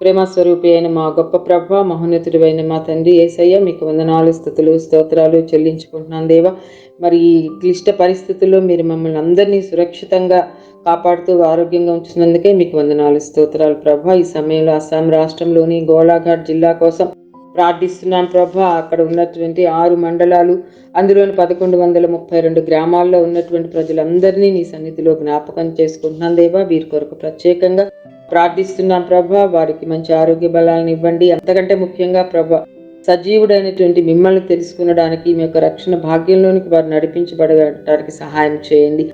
ప్రేమస్వరూపి అయిన మా గొప్ప ప్రభ మహోన్నతుడు అయిన మా తండ్రి ఏసయ్య మీకు వందనాలు స్థుతులు స్తోత్రాలు చెల్లించుకుంటున్నాను దేవా. మరి ఈ క్లిష్ట పరిస్థితుల్లో మీరు మమ్మల్ని అందరినీ సురక్షితంగా కాపాడుతూ ఆరోగ్యంగా ఉంచినందుకే మీకు వందనాలు స్తోత్రాలు ప్రభ. ఈ సమయంలో అస్సాం రాష్ట్రంలోని గోలాఘాట్ జిల్లా కోసం ప్రార్థిస్తున్నాం ప్రభ. అక్కడ ఉన్నటువంటి ఆరు మండలాలు అందులోని పదకొండు వందల ముప్పై రెండు గ్రామాల్లో ఉన్నటువంటి ప్రజలందరినీ నీ సన్నిధిలో జ్ఞాపకం చేసుకుంటున్నాను దేవా. వీరి కొరకు ప్రత్యేకంగా ప్రార్థిస్తున్నాం ప్రభా వారికి మంచి ఆరోగ్య బలాలను ఇవ్వండి. అంతకంటే ముఖ్యంగా ప్రభా సజీవుడైనటువంటి మిమ్మల్ని తెలుసుకునడానికి మీ యొక్క రక్షణ భాగ్యంలోనికి వారు నడిపించబడటానికి సహాయం చేయండి.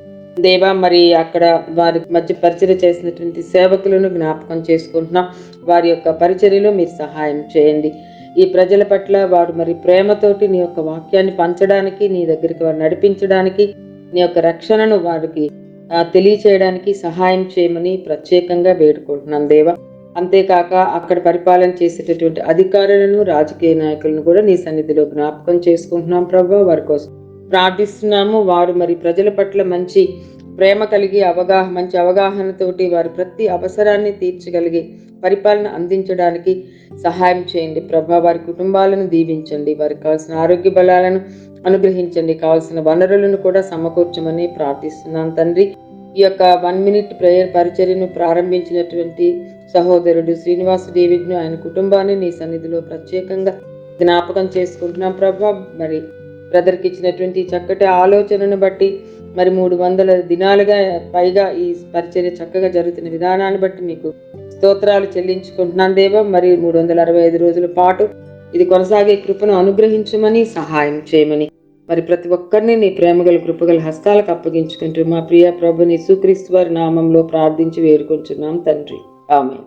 దేవా మరి అక్కడ వారి మధ్య పరిచయం చేసినటువంటి సేవకులను జ్ఞాపకం చేసుకుంటున్నాం. వారి యొక్క పరిచర్యలో మీరు సహాయం చేయండి. ఈ ప్రజల పట్ల వారు మరి ప్రేమతోటి నీ యొక్క వాక్యాన్ని పంచడానికి నీ దగ్గరికి వారు నడిపించడానికి నీ యొక్క రక్షణను వారికి తెలియచేయడానికి సహాయం చేయమని ప్రత్యేకంగా వేడుకుంటున్నాం దేవా. అంతేకాక అక్కడ పరిపాలన చేసేటటువంటి అధికారులను రాజకీయ నాయకులను కూడా నీ సన్నిధిలో జ్ఞాపకం చేసుకుంటున్నాం ప్రభా వారి కోసం. ప్రార్థిస్తున్నాము వారు మరి ప్రజల పట్ల మంచి ప్రేమ కలిగి అవగాహన మంచి అవగాహనతోటి వారి ప్రతి అవసరాన్ని తీర్చగలిగి పరిపాలన అందించడానికి సహాయం చేయండి ప్రభా. వారి కుటుంబాలను దీవించండి వారికి కావాల్సిన ఆరోగ్య బలాలను అనుగ్రహించండి. కావాల్సిన వనరులను కూడా సమకూర్చమని ప్రార్థిస్తున్నాను తండ్రి. ఈ యొక్క వన్ మినిట్ ప్రేయర్ పరిచర్యను ప్రారంభించినటువంటి సహోదరుడు శ్రీనివాస డేవిడ్ను ఆయన కుటుంబాన్ని నీ సన్నిధిలో ప్రత్యేకంగా జ్ఞాపకం చేసుకుంటున్నాం ప్రభా. మరి బ్రదర్కి ఇచ్చినటువంటి చక్కటి ఆలోచనను బట్టి మరి మూడు వందల దినాలుగా పైగా ఈ పరిచర్య చక్కగా జరుగుతున్న విధానాన్ని బట్టి మీకు స్తోత్రాలు చెల్లించుకుంటున్నాను దేవా. మరి మూడు వందల అరవై ఐదు రోజుల పాటు ఇది కొనసాగే కృపను అనుగ్రహించమని సహాయం చేయమని మరి ప్రతి ఒక్కరిని నీ ప్రేమగల కృపగల హస్తాలకు అప్పగించుకుంటూ మా ప్రియ ప్రభుని సుక్రీస్తు వారి నామంలో ప్రార్థించి వేడుకుంటున్నాం తండ్రి. ఆమె